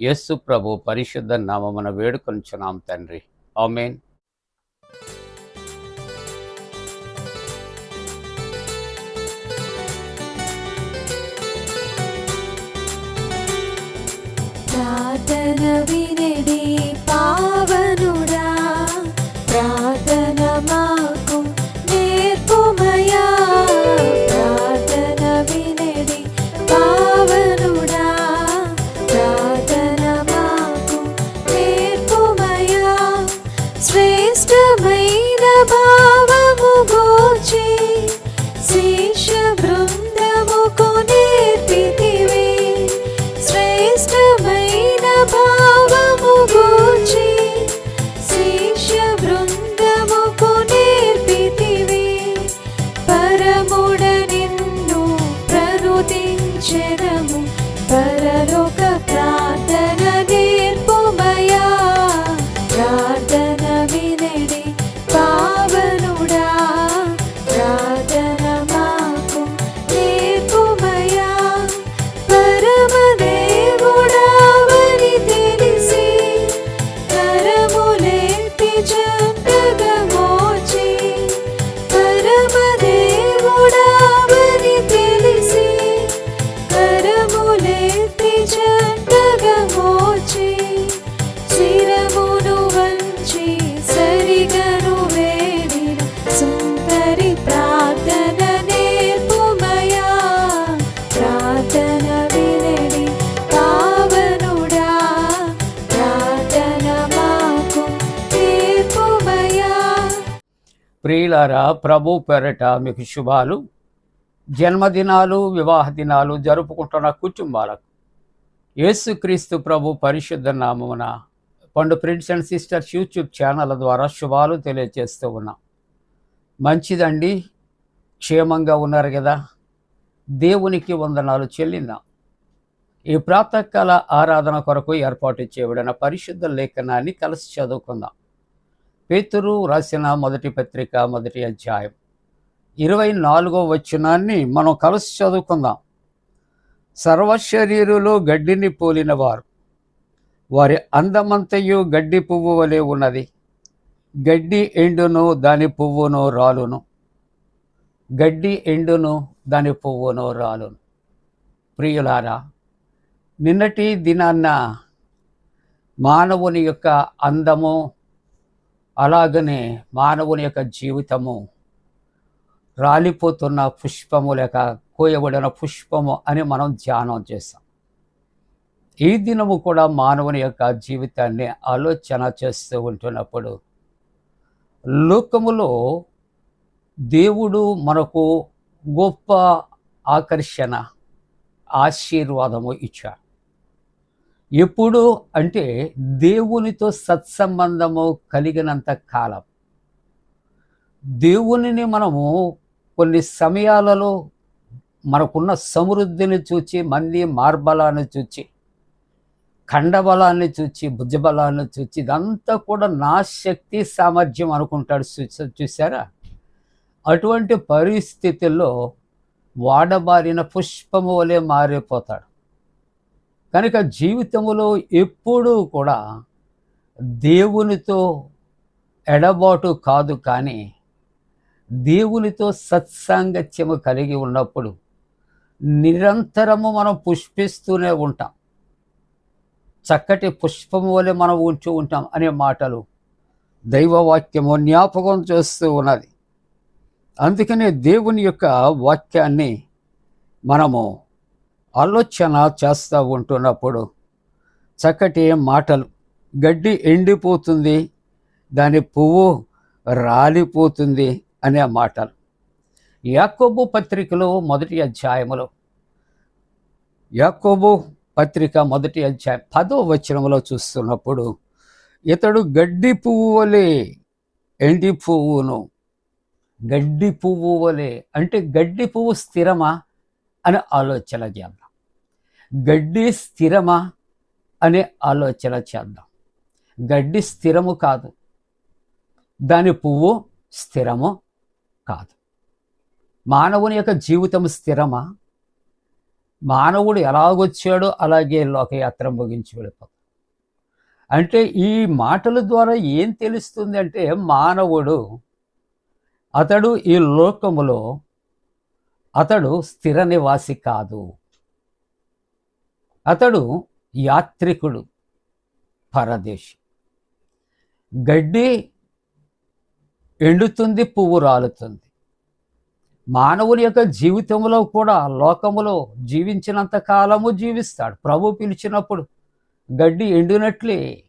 యేసు ప్రభు పరిశుద్ధ నామమున వేడుకొంచున్నాం తండ్రి ఆమెన్ ప్రార్థన వినడి పావనుడా ప్రియులారా ప్రభు పెరట మీకు శుభాలు. జన్మదినాలు వివాహ దినాలు జరుపుకుంటున్న కుటుంబాలకు యేసుక్రీస్తు ప్రభు పరిశుద్ధ నామమున పండు friends and sisters YouTube channel ద్వారా శుభాలు తెలియజేస్తూ ఉన్నాం. మంచిదండి క్షేమంగా ఉన్నారు కదా. దేవునికి వందనాలు చెల్లిందాం. ఈ ప్రాతకాల ఆరాధన కొరకు ఏర్పాటు చేయబడిన పరిశుద్ధ లేఖనాన్ని కలిసి చదువుకుందాం. పేతురు రాసిన మొదటి పత్రిక మొదటి అధ్యాయం ఇరవై నాలుగో వచనాన్ని మనం కలిసి చదువుకుందాం. సర్వశరీరులు గడ్డిని పోలినవారు. వారి అందమంతయు గడ్డి పువ్వు వలె ఉన్నది. గడ్డి ఎండును దాని పువ్వును రాలును. గడ్డి ఎండును దాని పువ్వును రాలును. ప్రియులారా నిన్నటి దినాన్న మానవుని యొక్క అందము అలాగనే మానవుని యొక్క జీవితము రాలిపోతున్న పుష్పము లేక కోయబడిన పుష్పము అని మనం ధ్యానం చేస్తాం ఈ దినము కూడా మానవుని యొక్క జీవితాన్ని ఆలోచన చేస్తూ ఉంటున్నప్పుడు లోకములో దేవుడు మనకు గొప్ప ఆకర్షణ ఆశీర్వాదము ఇచ్చాడు. ఎప్పుడు అంటే దేవునితో సత్సంబంధము కలిగినంత కాలం. దేవునిని మనము కొన్ని సమయాలలో మనకున్న సమృద్ధిని చూచి మంది మార్బలాన్ని చూచి ఖండబలాన్ని చూచి భుజబలాన్ని చూచి ఇదంతా కూడా నా శక్తి సామర్థ్యం అనుకుంటాడు చూసారా అటువంటి పరిస్థితుల్లో వాడబారిన పుష్పము వలె మారిపోతాడు. కనుక జీవితంలో ఎప్పుడూ కూడా దేవునితో ఎడబాటు కాదు కానీ దేవునితో సత్సాంగత్యము కలిగి ఉన్నప్పుడు నిరంతరము మనం పుష్పిస్తూనే ఉంటాం. చక్కటి పుష్పము వలె మనం ఉంటూ ఉంటాం అనే మాటలు దైవవాక్యము జ్ఞాపకం చేస్తూ ఉన్నది. అందుకనే దేవుని యొక్క వాక్యాన్ని మనము ఆలోచన చేస్తూ ఉంటున్నప్పుడు చక్కటి మాటలు. గడ్డి ఎండిపోతుంది దాని పువ్వు రాలిపోతుంది అనే మాటలు. యాకోబు పత్రికలో మొదటి అధ్యాయములో. యాకోబు పత్రిక మొదటి అధ్యాయం పదో వచనంలో చూస్తున్నప్పుడు ఇతడు గడ్డి పువ్వు వలె ఎండి పువ్వును గడ్డి పువ్వు వలె అంటే గడ్డి పువ్వు స్థిరమా అని ఆలోచన చేద్దాం. గడ్డి స్థిరమా అనే ఆలోచన చేద్దాం. గడ్డి స్థిరము కాదు. దాని పువ్వు స్థిరము కాదు. మానవుని యొక్క జీవితం స్థిరమా? మానవుడు ఎలాగొచ్చాడో అలాగే లోకయాత్ర ముగించి వెళ్ళిపోతాడు అంటే ఈ మాటల ద్వారా ఏం తెలుస్తుంది అంటే మానవుడు అతడు ఈ లోకములో అతడు స్థిర నివాసి కాదు. అతడు యాత్రికుడు పరదేశి. గడ్డి ఎండుతుంది పువ్వు రాలుతుంది. మానవుని యొక్క జీవితంలో కూడా లోకములో జీవించినంత కాలము జీవిస్తాడు. ప్రభు పిలిచినప్పుడు గడ్డి ఎండినట్లే.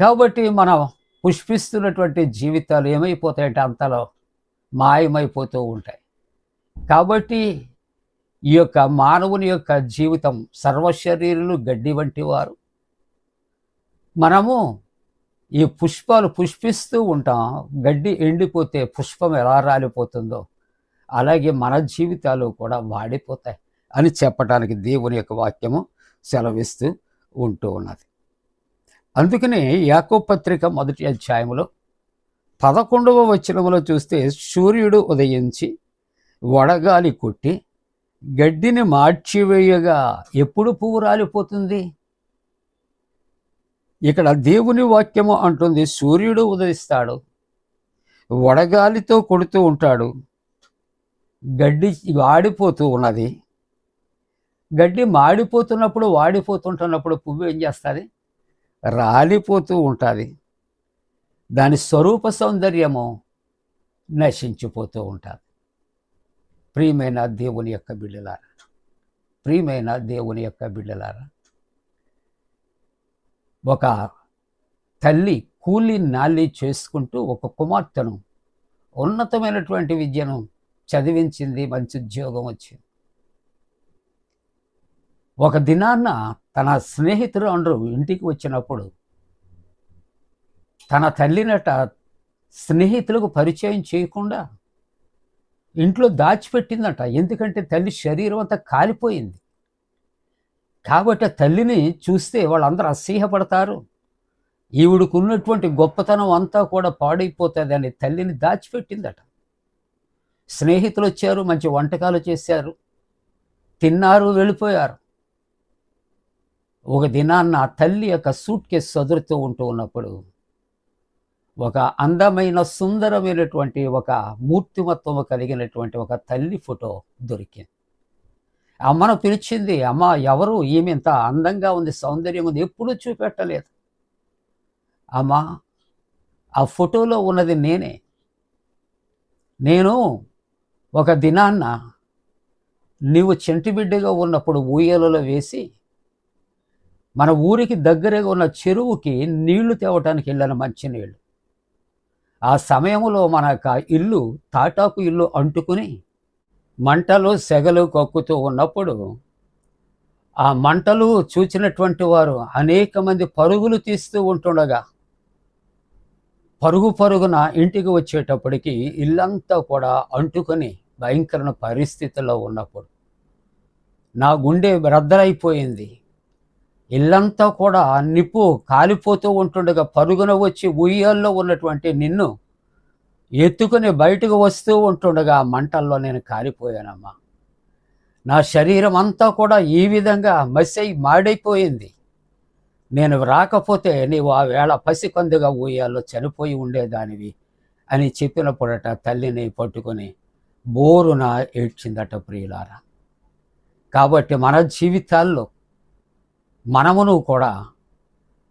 కాబట్టి మనం పుష్పిస్తున్నటువంటి జీవితాలు ఏమైపోతాయంటే అంతలో మాయమైపోతూ ఉంటాయి. కాబట్టి ఈ యొక్క మానవుని యొక్క జీవితం సర్వశరీరులు గడ్డి వంటి వారు. మనము ఈ పుష్పాలు పుష్పిస్తూ ఉంటాం. గడ్డి ఎండిపోతే పుష్పం ఎలా రాలిపోతుందో అలాగే మన జీవితాలు కూడా వాడిపోతాయి అని చెప్పడానికి దేవుని యొక్క వాక్యము సెలవిస్తూ ఉంటూ ఉన్నది. అందుకనే యాకో పత్రిక మొదటి అధ్యాయంలో పదకొండవ వచనంలో చూస్తే సూర్యుడు ఉదయించి వడగాలి కొట్టి గడ్డిని మార్చివేయగా ఎప్పుడు పువ్వు రాలిపోతుంది? ఇక్కడ దేవుని వాక్యము అంటుంది సూర్యుడు ఉదయిస్తాడు వడగాలితో కొడుతూ ఉంటాడు గడ్డి వాడిపోతూ ఉన్నది. గడ్డి మాడిపోతున్నప్పుడు వాడిపోతుంటున్నప్పుడు పువ్వు ఏం చేస్తుంది? రాలిపోతూ ఉంటుంది. దాని స్వరూప సౌందర్యము నశించిపోతూ ఉంటుంది. ప్రియమైన దేవుని యొక్క బిడ్డలారా ప్రియమైన దేవుని యొక్క బిడ్డలారా ఒక తల్లి కూలి నాలి చేసుకుంటూ ఒక కుమార్తెను ఉన్నతమైనటువంటి విద్యను చదివించింది మంచి ఉద్యోగం వచ్చింది. ఒక దినాన్న తన స్నేహితుడు అందరూ ఇంటికి వచ్చినప్పుడు తన తల్లినట స్నేహితులకు పరిచయం చేయకుండా ఇంట్లో దాచిపెట్టిందట. ఎందుకంటే తల్లి శరీరం అంతా కాలిపోయింది. కాబట్టి ఆ తల్లిని చూస్తే వాళ్ళందరూ అసహ్యపడతారు. ఈవిడకున్నటువంటి గొప్పతనం అంతా కూడా పాడైపోతుంది అని తల్లిని దాచిపెట్టిందట. స్నేహితులు వచ్చారు మంచి వంటకాలు చేశారు. తిన్నారు వెళ్ళిపోయారు. ఒక దినాన్న ఆ తల్లి యొక్క సూట్ కేసు సదురుతూ ఉంటూ ఉన్నప్పుడు ఒక అందమైన సుందరమైనటువంటి ఒక మూర్తిమత్వము కలిగినటువంటి ఒక తల్లి ఫోటో దొరికింది. అమ్మను పిలిచింది అమ్మ ఎవరు? ఈమె ఇంత అందంగా ఉంది సౌందర్యం ఉంది ఎప్పుడూ చూపెట్టలేదు. అమ్మ ఆ ఫోటోలో ఉన్నది నేనే. నేను ఒక దినాన్న నీవు చెంటిబిడ్డగా ఉన్నప్పుడు ఊయలలో వేసి మన ఊరికి దగ్గరగా ఉన్న చెరువుకి నీళ్ళు తేవటానికి వెళ్ళాను మంచినీళ్ళు ఆ సమయంలో మన ఇల్లు తాటాకు ఇల్లు అంటుకుని మంటలు సెగలు కక్కుతూ ఉన్నప్పుడు ఆ మంటలు చూచినటువంటి వారు అనేక మంది పరుగులు తీస్తూ ఉంటుండగా పరుగు పరుగున ఇంటికి వచ్చేటప్పటికి ఇల్లంతా కూడా అంటుకొని భయంకరమైన పరిస్థితుల్లో ఉన్నప్పుడు నా గుండె రద్దరైపోయింది. ఇల్లంతా కూడా నిప్పు కాలిపోతూ ఉంటుండగా పరుగున వచ్చి ఉయ్యాల్లో ఉన్నటువంటి నిన్ను ఎత్తుకుని బయటకు వస్తూ ఉంటుండగా మంటల్లో నేను కాలిపోయానమ్మా. నా శరీరం అంతా కూడా ఈ విధంగా మసై మాడైపోయింది. నేను రాకపోతే నీవు ఆ వేళ పసికొందుగా ఊయాల్లో చనిపోయి ఉండేదానివి అని చెప్పినప్పుడట తల్లిని పట్టుకొని బోరున ఏడ్చిందట ప్రియులారా. కాబట్టి మన జీవితాల్లో మనమును కూడా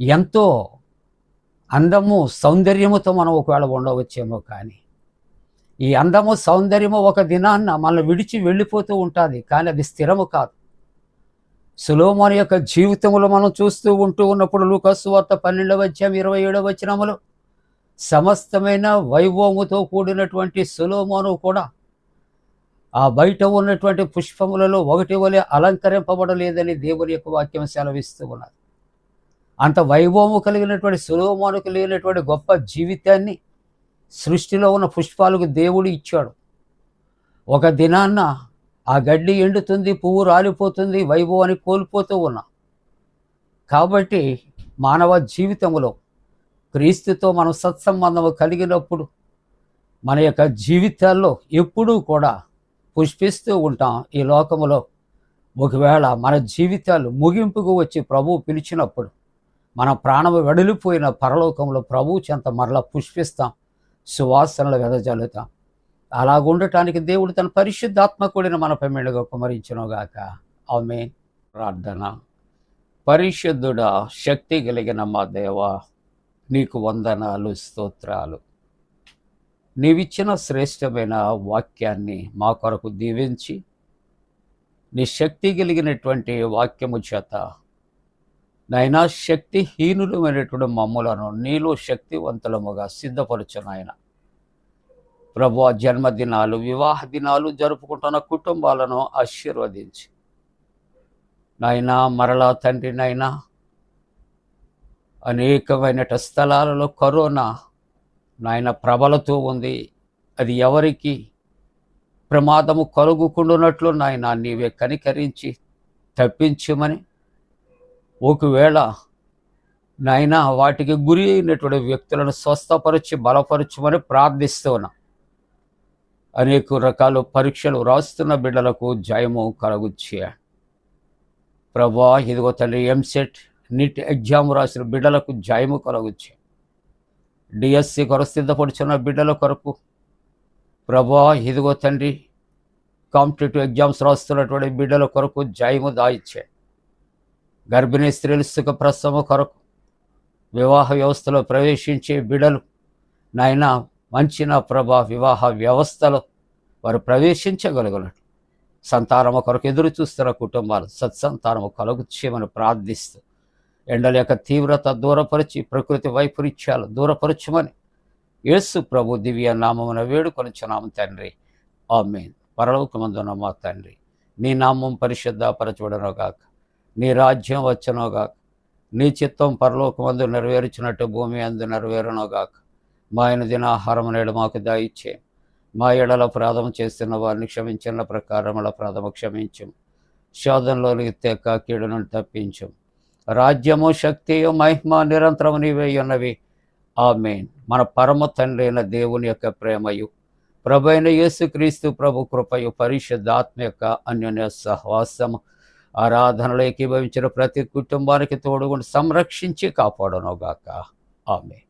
ఎంతో అందము సౌందర్యముతో మనం ఒకవేళ ఉండవచ్చేమో కానీ ఈ అందము సౌందర్యము ఒక దినాన్న మనల్ని విడిచి వెళ్ళిపోతూ ఉంటుంది కానీ అది స్థిరము కాదు. సులోమోని యొక్క జీవితంలో మనం చూస్తూ ఉంటూ ఉన్నప్పుడు లూకస్ వార్త పన్నెండవ వచ్చాం ఇరవై ఏడవ వచ్చినములు సమస్తమైన వైభవముతో కూడినటువంటి సులోమోను కూడా ఆ బయట ఉన్నటువంటి పుష్పములలో ఒకటి వలె అలంకరింపబడలేదని దేవుని యొక్క వాక్యం సెలవిస్తూ ఉన్నది. అంత వైభవము కలిగినటువంటి సులోమానుకు లేనటువంటి గొప్ప జీవితాన్ని సృష్టిలో ఉన్న పుష్పాలకు దేవుడు ఇచ్చాడు. ఒక దినాన్న ఆ గడ్డి ఎండుతుంది పువ్వు రాలిపోతుంది వైభవాన్ని కోల్పోతూ ఉన్నాం. కాబట్టి మానవ జీవితంలో క్రీస్తుతో మనం సత్సంబంధము కలిగినప్పుడు మన యొక్క జీవితాల్లో ఎప్పుడూ కూడా పుష్పిస్తూ ఉంటాం ఈ లోకములో. ఒకవేళ మన జీవితాలు ముగింపుకు వచ్చి ప్రభువు పిలిచినప్పుడు మన ప్రాణము వెడలిపోయిన పరలోకంలో ప్రభువు చెంత మరలా పుష్పిస్తాం సువాసనలు వెదజల్లుతాం. అలాగుండటానికి దేవుడు తన పరిశుద్ధాత్మ కూడిన మన పెమ్మిడిగా కుమరించునుగాక. ఆమె ప్రార్థన. పరిశుద్ధుడా శక్తి కలిగిన మా దేవ నీకు వందనాలు స్తోత్రాలు. నీవిచ్చిన శ్రేష్టమైన వాక్యాన్ని మా కొరకు దీవించి నీ శక్తి కలిగినటువంటి వాక్యము చేత నైనా శక్తిహీనులమైనటువంటి మమ్ములను నీలో శక్తివంతులముగా సిద్ధపరచు నాయన. ప్రభు జన్మదినాలు వివాహ దినాలు జరుపుకుంటున్న కుటుంబాలను ఆశీర్వదించి నాయనా మరలా తండ్రి నాయనా అనేకమైన స్థలాలలో కరోనా నాయన ప్రబలతో ఉంది. అది ఎవరికి ప్రమాదము కలుగుకుండునట్లు నాయన నీవే కనికరించి తప్పించమని. ఒకవేళ నాయన వాటికి గురి అయినటువంటి వ్యక్తులను స్వస్థపరిచి బలపరచమని ప్రార్థిస్తున్నా. అనేక రకాల పరీక్షలు రాస్తున్న బిడ్డలకు జయము కలగుచ్చే ప్రభా ఇదిగో తండ్రి ఎంసెట్ నీట్ ఎగ్జామ్ రాసిన బిడ్డలకు జయము కలగుచ్చే డిఎస్సి కొరకు సిద్ధపడుచున్న బిడ్డల కొరకు ప్రభా ఇదిగో తండ్రి కాంపిటేటివ్ ఎగ్జామ్స్ రాస్తున్నటువంటి బిడ్డల కొరకు జయము దాయిచ్చే. గర్భిణీ స్త్రీలు సుఖ ప్రసవ కొరకు వివాహ వ్యవస్థలో ప్రవేశించే బిడ్డలు నాయన మంచి నా ప్రభా వివాహ వ్యవస్థలో వారు ప్రవేశించగలగలరు సంతానము కొరకు ఎదురు చూస్తున్న కుటుంబాలు సత్సంతానము కలుగు ప్రార్థిస్తూ ఎండల యొక్క తీవ్రత దూరపరిచి ప్రకృతి వైపరీత్యాలు దూరపరచమని యేసు ప్రభు దివ్య నామమున వేడుకొనిచున్నాము తండ్రి. ఆమె పరలోకమందున మా తండ్రి. నీ నామం పరిశుద్ధపరచబడనోగాక. నీ రాజ్యం వచ్చనోగాక. నీ చిత్తం పరలోకమందు నెరవేర్చినట్టు భూమి అందు నెరవేరునోగాక. మా ఆయన దినాహారం నేడు మాకు దాయిచ్చే మా ఎడల అపరాధం చేస్తున్న వారిని క్షమించిన ప్రకారముల అపరాధము క్షమించం శోధంలోనికి తెక్క కీడును తప్పించం రాజ్యము శక్తియు మహిమ నిరంతరము నీవే ఉన్నవి. ఆమెన్. మన పరమ తండ్రి అయిన దేవుని యొక్క ప్రేమయు ప్రభు అయిన యేసుక్రీస్తు ప్రభు కృపయు పరిశుద్ధాత్మ యొక్క అన్యోన్య సహవాసము ఆరాధనలో ఏకీభవించిన ప్రతి కుటుంబానికి తోడుగుండి సంరక్షించి కాపాడనుగాక. ఆమె